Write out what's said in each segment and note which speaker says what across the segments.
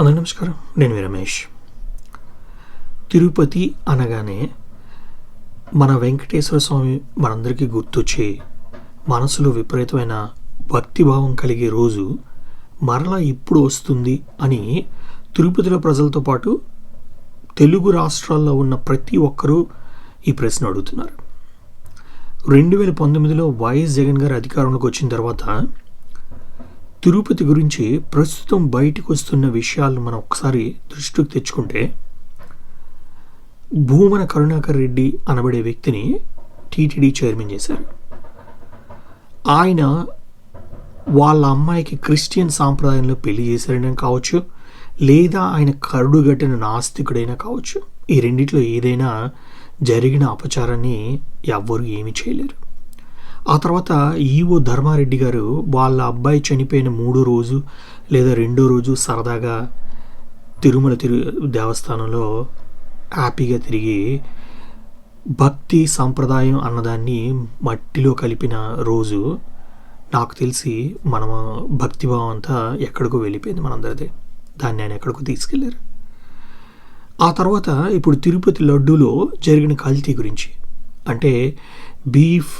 Speaker 1: అందరూ నమస్కారం. నేను రమేష్. తిరుపతి అనగానే మన వెంకటేశ్వర స్వామి మనందరికీ గుర్తొచ్చి మనసులో విపరీతమైన భక్తిభావం కలిగే రోజు మరలా ఇప్పుడు వస్తుంది అని తిరుపతిలో ప్రజలతో పాటు తెలుగు రాష్ట్రాల్లో ఉన్న ప్రతి ఒక్కరూ ఈ ప్రశ్న అడుగుతున్నారు. రెండు వేల పంతొమ్మిదిలో వైఎస్ జగన్ గారు అధికారంలోకి వచ్చిన తర్వాత తిరుపతి గురించి ప్రస్తుతం బయటకు వస్తున్న విషయాలను మనం ఒకసారి దృష్టికి తెచ్చుకుంటే భూమన కరుణాకర్ రెడ్డి అనబడే వ్యక్తిని టీటీడీ చైర్మన్ చేశారు. ఆయన వాళ్ళ అమ్మాయికి క్రిస్టియన్ సాంప్రదాయంలో పెళ్ళి చేశారని కావచ్చు లేదా ఆయన కరుడుగట్టిన నాస్తికుడైనా కావచ్చు ఈ రెండిట్లో ఏదైనా జరిగిన అపచారాన్ని ఎవ్వరూ ఏమీ చేయలేరు. ఆ తర్వాత ఈవో ధర్మారెడ్డి గారు వాళ్ళ అబ్బాయి చనిపోయిన మూడో రోజు లేదా రెండో రోజు సరదాగా తిరుమల తిరు దేవస్థానంలో హ్యాపీగా తిరిగి భక్తి సాంప్రదాయం అన్నదాన్ని మట్టిలో కలిపిన రోజు నాకు తెలిసి మనం భక్తిభావం అంతా ఎక్కడికో వెళ్ళిపోయింది మనందరిది. దాన్ని ఆయన ఎక్కడికో తీసుకెళ్ళారు ఆ తర్వాత ఇప్పుడు తిరుపతి లడ్డూలో జరిగిన కల్తీ గురించి అంటే బీఫ్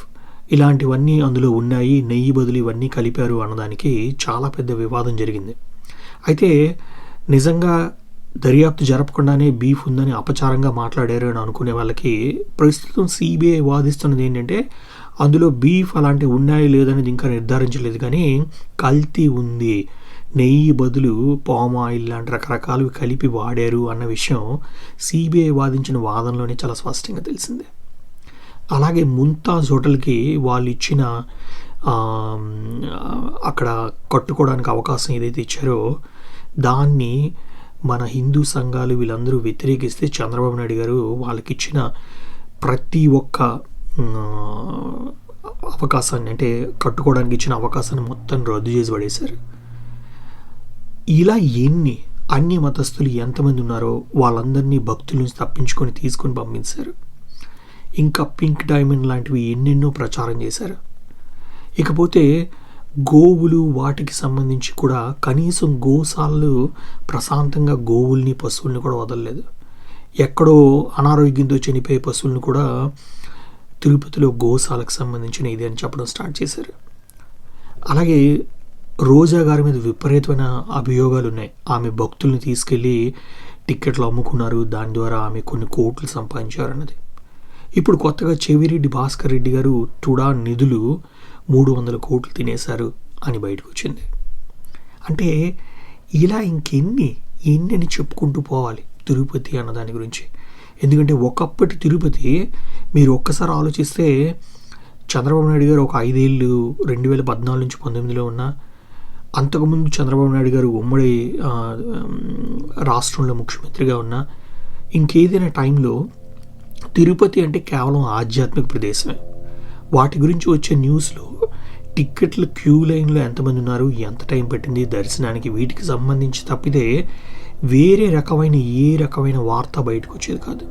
Speaker 1: ఇలాంటివన్నీ అందులో ఉన్నాయి నెయ్యి బదులు ఇవన్నీ కలిపారు అన్నదానికి చాలా పెద్ద వివాదం జరిగింది. అయితే నిజంగా దర్యాప్తు జరపకుండానే బీఫ్ ఉందని అపచారంగా మాట్లాడారు అని అనుకునే వాళ్ళకి ప్రస్తుతం సిబిఐ వాదిస్తున్నది ఏంటంటే అందులో బీఫ్ అలాంటివి ఉన్నాయి లేదనేది ఇంకా నిర్ధారించలేదు కానీ కల్తీ ఉంది. నెయ్యి బదులు పామ్ ఆయిల్ లాంటి రకరకాలు కలిపి వాడారు అన్న విషయం సిబిఐ వాదించిన వాదనలోనే చాలా స్పష్టంగా తెలిసిందే. అలాగే ముంతాజ్ హోటల్కి వాళ్ళు ఇచ్చిన అక్కడ కట్టుకోవడానికి అవకాశం ఏదైతే ఇచ్చారో దాన్ని మన హిందూ సంఘాలు వీళ్ళందరూ వ్యతిరేకిస్తే చంద్రబాబు నాయుడు గారు వాళ్ళకి ఇచ్చిన ప్రతి ఒక్క అవకాశాన్ని అంటే కట్టుకోవడానికి ఇచ్చిన అవకాశాన్ని మొత్తం రద్దు చేసి పడేశారు. ఇలా ఎన్ని అన్ని మతస్థులు ఎంతమంది ఉన్నారో వాళ్ళందరినీ భక్తుల నుంచి తప్పించుకొని తీసుకొని పంపించారు. ఇంకా పింక్ డైమండ్ లాంటివి ఎన్నెన్నో ప్రచారం చేశారు. ఇకపోతే గోవులు వాటికి సంబంధించి కూడా కనీసం గోశాలలు ప్రశాంతంగా గోవుల్ని పశువుల్ని కూడా వదలలేదు. ఎక్కడో అనారోగ్యంతో చనిపోయే పశువులను కూడా తిరుపతిలో గోశాలకు సంబంధించిన ఇది అని చెప్పడం స్టార్ట్ చేశారు. అలాగే రోజా గారి మీద విపరీతమైన అభియోగాలు ఉన్నాయి. ఆమె భక్తుల్ని తీసుకెళ్ళి టిక్కెట్లు అమ్ముకున్నారు. దాని ద్వారా ఆమె కొన్ని కోట్లు సంపాదించారు అన్నది ఇప్పుడు కొత్తగా చెవిరెడ్డి భాస్కర్ రెడ్డి గారు టుడా నిధులు మూడు వందల కోట్లు తినేశారు అని బయటకు వచ్చింది అంటే ఇలా ఇంకెన్ని ఎన్ని అని చెప్పుకుంటూ పోవాలి తిరుపతి అన్న దాని గురించి? ఎందుకంటే ఒకప్పటి తిరుపతి మీరు ఒక్కసారి ఆలోచిస్తే చంద్రబాబు నాయుడు గారు ఒక ఐదేళ్ళు రెండు వేల పద్నాలుగు నుంచి పంతొమ్మిదిలో ఉన్న అంతకుముందు చంద్రబాబు నాయుడు గారు ఉమ్మడి రాష్ట్రంలో ముఖ్యమంత్రిగా ఉన్న ఇంకేదైనా టైంలో తిరుపతి అంటే కేవలం ఆధ్యాత్మిక ప్రదేశమే. వాటి గురించి వచ్చే న్యూస్లో టిక్కెట్లు క్యూ లైన్లో ఎంతమంది ఉన్నారు ఎంత టైం పట్టింది దర్శనానికి వీటికి సంబంధించి తప్పితే వేరే రకమైన ఏ రకమైన వార్త బయటకు వచ్చేది కాదు.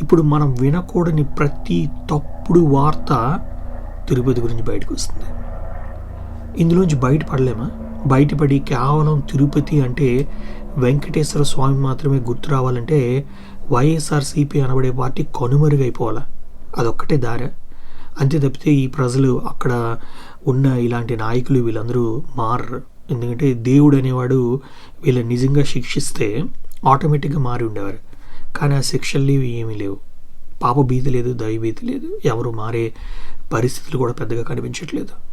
Speaker 1: ఇప్పుడు మనం వినకూడని ప్రతి తప్పుడు వార్త తిరుపతి గురించి బయటకు వస్తుంది. ఇందులోంచి బయటపడలేమా? బయటపడి కేవలం తిరుపతి అంటే వెంకటేశ్వర స్వామి మాత్రమే గుర్తు రావాలంటే వైఎస్ఆర్సీపీ అనబడే పార్టీ కనుమరుగైపోవాలా? అదొక్కటే దారి. అంతే తప్పితే ఈ ప్రజలు అక్కడ ఉన్న ఇలాంటి నాయకులు వీళ్ళందరూ మారరు. ఎందుకంటే దేవుడు అనేవాడు వీళ్ళని నిజంగా శిక్షిస్తే ఆటోమేటిక్గా మారి ఉండేవారు. కానీ ఆ శిక్షలు ఏమీ లేవు. పాప భీతి లేదు దైవభీతి లేదు. ఎవరు మారే పరిస్థితులు కూడా పెద్దగా కనిపించట్లేదు.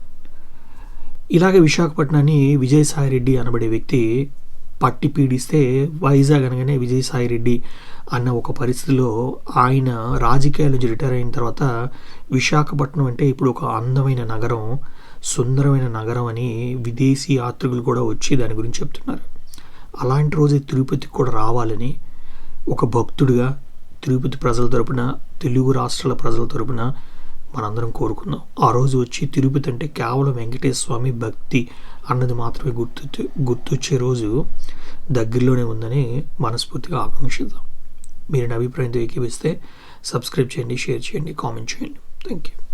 Speaker 1: ఇలాగే విశాఖపట్నాన్ని విజయసాయి రెడ్డి అనబడే వ్యక్తి పట్టి పీడిస్తే వైజాగ్ అనగానే విజయసాయి రెడ్డి అన్న ఒక పరిస్థితిలో ఆయన రాజకీయాల నుంచి రిటైర్ అయిన తర్వాత విశాఖపట్నం అంటే ఇప్పుడు ఒక అందమైన నగరం సుందరమైన నగరం అని విదేశీ యాత్రికులు కూడా వచ్చి దాని గురించి చెప్తున్నారు. అలాంటి రోజే తిరుపతికి కూడా రావాలని ఒక భక్తుడిగా తిరుపతి ప్రజల తరపున తెలుగు రాష్ట్రాల ప్రజల తరపున మనందరం కోరుకుందాం. ఆ రోజు వచ్చి తిరుపతి అంటే కేవలం వెంకటేశ్వర స్వామి భక్తి అన్నది మాత్రమే గుర్తు గుర్తొచ్చే రోజు దగ్గరలోనే ఉందని మనస్ఫూర్తిగా ఆకాంక్షిద్దాం. మీరు నా అభిప్రాయంతో ఏకీపిస్తే సబ్స్క్రైబ్ చేయండి షేర్ చేయండి కామెంట్ చేయండి. Thank you